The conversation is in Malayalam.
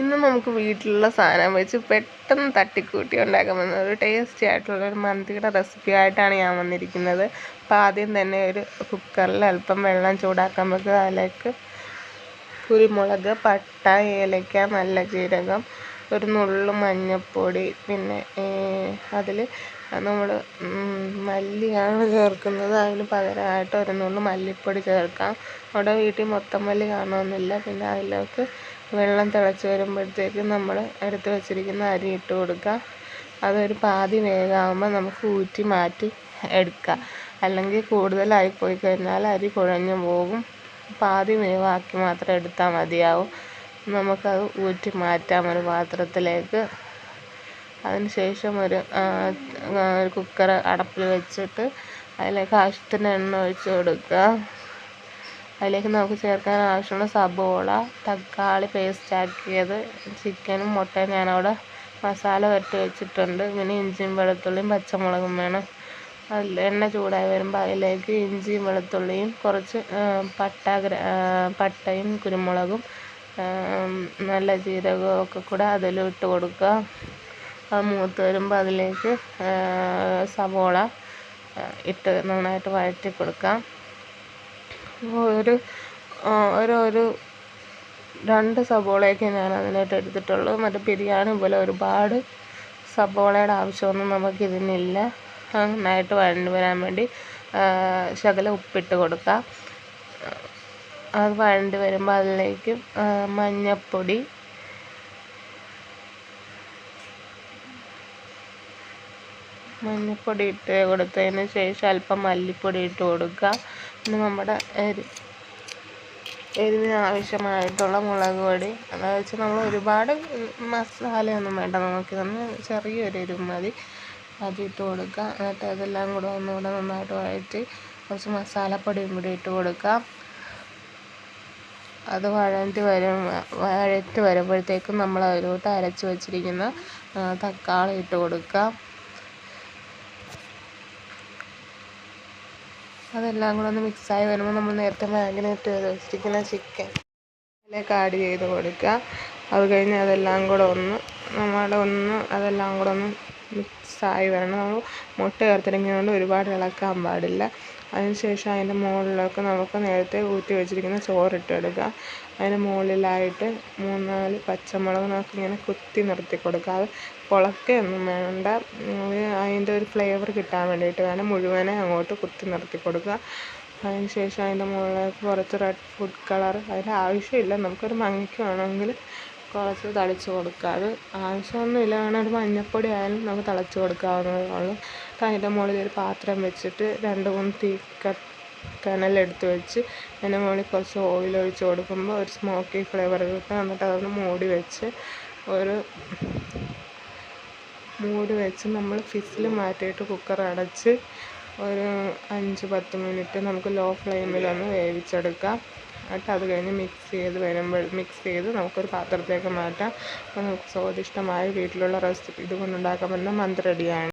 ഇന്ന് നമുക്ക് വീട്ടിലുള്ള സാധനം വെച്ച് പെട്ടെന്ന് തട്ടിക്കൂട്ടി ഉണ്ടാക്കാൻ ഒരു ടേസ്റ്റി ആയിട്ടുള്ള ഒരു മന്തിയുടെ റെസിപ്പി ആയിട്ടാണ് ഞാൻ വന്നിരിക്കുന്നത്. അപ്പോൾ ആദ്യം തന്നെ ഒരു കുക്കറിൽ അല്പം വെള്ളം ചൂടാക്കാൻ വെക്കുക. അതിലേക്ക് കുരുമുളക് പട്ട ഏലക്ക നല്ല ജീരകം ഒരു നുള്ളു മഞ്ഞൾപ്പൊടി പിന്നെ അതിൽ നമ്മൾ മല്ലിയാണ് ചേർക്കുന്നത്. അതിന് പകരമായിട്ട് ഒരു നുള്ളു മല്ലിപ്പൊടി ചേർക്കാം. അവിടെ വീട്ടിൽ മൊത്തം മല്ലി കാണുമെന്നില്ല പിന്നെ അതിലേക്ക് വെള്ളം തിളച്ച് വരുമ്പോഴത്തേക്കും നമ്മൾ എടുത്ത് വെച്ചിരിക്കുന്ന അരി ഇട്ട് കൊടുക്കുക. അതൊരു പാതി വേഗമാകുമ്പോൾ നമുക്ക് ഊറ്റി മാറ്റി എടുക്കുക. അല്ലെങ്കിൽ കൂടുതലായി പോയി കഴിഞ്ഞാൽ അരി കുഴഞ്ഞു പോകും. പാതി വേവാക്കി മാത്രം എടുത്താൽ മതിയാവും. നമുക്കത് ഊറ്റി മാറ്റാം ഒരു പാത്രത്തിലേക്ക്. അതിനുശേഷം ഒരു കുക്കർ അടപ്പിൽ വെച്ചിട്ട് അതിലേക്ക് ആവശ്യത്തിന് എണ്ണ ഒഴിച്ച് കൊടുക്കുക. അതിലേക്ക് നമുക്ക് ചേർക്കാൻ ആവശ്യമുള്ള സബോള തക്കാളി പേസ്റ്റ് ആക്കിയത് ചിക്കനും മുട്ടയും ഞാനവിടെ മസാല പുരട്ടി വെച്ചിട്ടുണ്ട്. പിന്നെ ഇഞ്ചിയും വെളുത്തുള്ളിയും പച്ചമുളകും വേണം. അതിൽ എണ്ണ ചൂടായി വരുമ്പോൾ അതിലേക്ക് ഇഞ്ചിയും വെളുത്തുള്ളിയും കുറച്ച് പട്ട പട്ടയും കുരുമുളകും നല്ല ജീരകവും ഒക്കെ കൂടെ ഇട്ട് കൊടുക്കുക. അത് മൂത്ത് വരുമ്പോൾ അതിലേക്ക് സവോള ഇട്ട് നന്നായിട്ട് വഴറ്റി കൊടുക്കാം. ഒരു ഒരു ഒരു രണ്ട് സബോളയൊക്കെ ഞാൻ അതിനായിട്ട് എടുത്തിട്ടുള്ളൂ. മറ്റേ ബിരിയാണി പോലെ ഒരുപാട് സബോളയുടെ ആവശ്യമൊന്നും നമുക്കിതിനില്ല. നന്നായിട്ട് വഴണ്ട് വരാൻ വേണ്ടി ശകലം ഉപ്പിട്ട് കൊടുക്കാം അത് വഴണ്ട് വരുമ്പോൾ അതിലേക്ക് മഞ്ഞൾപ്പൊടി മഞ്ഞൾപ്പൊടി ഇട്ട് കൊടുത്തതിന് ശേഷം അല്പം മല്ലിപ്പൊടി ഇട്ട് കൊടുക്കുക. നമ്മുടെ എരി എരിവിന് ആവശ്യമായിട്ടുള്ള മുളക് പൊടി. എന്ന് വെച്ചാൽ നമ്മൾ ഒരുപാട് മസാലയൊന്നും വേണ്ട. നമുക്ക് നമ്മൾ ചെറിയൊരു എരിവ് മതി അതിട്ട് കൊടുക്കുക എന്നിട്ട് അതെല്ലാം കൂടെ ഒന്നുകൂടെ നന്നായിട്ട് വഴറ്റി കുറച്ച് മസാലപ്പൊടിയും കൂടി ഇട്ട് കൊടുക്കാം. അത് വഴറ്റി വരും വഴറ്റി വരുമ്പോഴത്തേക്കും നമ്മൾ അതിലോട്ട് അരച്ച് വെച്ചിരിക്കുന്ന തക്കാളി ഇട്ട് കൊടുക്കാം. അതെല്ലാം കൂടെ ഒന്ന് മിക്സായി വരുമ്പോൾ നമ്മൾ നേരത്തെ മാഗ്നേറ്റ് ചെയ്ത് വെച്ചിരിക്കുന്ന ചിക്കൻ അതിലേക്ക് ആഡ് ചെയ്ത് കൊടുക്കുക. അത് കഴിഞ്ഞ് അതെല്ലാം കൂടെ ഒന്ന് നമ്മൾ ഒന്ന് അതെല്ലാം കൂടെ ഒന്ന് മിക്സായി വരണം. നമ്മൾ മുട്ട ചേർത്തിരിക്കുന്നതുകൊണ്ട് ഒരുപാട് ഇളക്കാൻ പാടില്ല. അതിന് ശേഷം അതിന്റെ മുകളിലേക്ക് നമുക്ക് നേരത്തെ ഊറ്റി വെച്ചിരിക്കുന്ന ചോറ് ഇട്ടെടുക്കുക അതിന് മുകളിലായിട്ട് മൂന്നാൽ പച്ചമുളക് നമുക്ക് ഇങ്ങനെ കുത്തി നിർത്തി കൊടുക്കുക. അത് പൊളക്കുകയൊന്നും വേണ്ട. അതിന്റെ ഒരു ഫ്ലേവർ കിട്ടാൻ വേണ്ടിയിട്ട് വേണം. മുഴുവനെ അങ്ങോട്ട് കുത്തി നിർത്തി കൊടുക്കുക. അതിന് ശേഷം അതിന്റെ മുകളിലേക്ക് കുറച്ച് റെഡ് ഫുഡ് കളർ അതിന്റെ ആവശ്യമില്ല. നമുക്കൊരു മങ്ങിക്ക് വേണമെങ്കിൽ കുറച്ച് തളിച്ച് കൊടുക്കുക അത് ആവശ്യമൊന്നുമില്ല. വേണം ഒരു മഞ്ഞൾപ്പൊടി ആയാലും നമുക്ക് തളിച്ച് കൊടുക്കാവുന്നതേ ഉള്ളൂ അതിന്റെ മുകളിൽ ഒരു പാത്രം വെച്ചിട്ട് രണ്ട് മൂന്ന് തീ കനലെടുത്ത് വെച്ച് അതിന്റെ മുകളിൽ കുറച്ച് ഓയിൽ ഒഴിച്ച് കൊടുക്കുമ്പോൾ ഒരു സ്മോക്കി ഫ്ലേവർ കിട്ടും. എന്നിട്ട് അതൊന്ന് മൂടി വെച്ച് ഒരു മൂടി വെച്ച് നമ്മൾ ഫിസിൽ മാറ്റിയിട്ട് കുക്കർ അടച്ച് ഒരു അഞ്ച് പത്ത് മിനിറ്റ് നമുക്ക് ലോ ഫ്ലെയിമിലൊന്ന് വേവിച്ചെടുക്കാം. എന്നിട്ട് അത് കഴിഞ്ഞ് മിക്സ് ചെയ്ത് വരുമ്പോൾ മിക്സ് ചെയ്ത് നമുക്കൊരു പാത്രത്തിലേക്ക് മാറ്റാം. അപ്പോൾ നമുക്ക് സ്വാദിഷ്ടമായ വീട്ടിലുള്ള റെസിപ്പി ഇതുകൊണ്ടുണ്ടാക്കാൻ പറ്റുന്ന മന്ത് റെഡിയാണ്.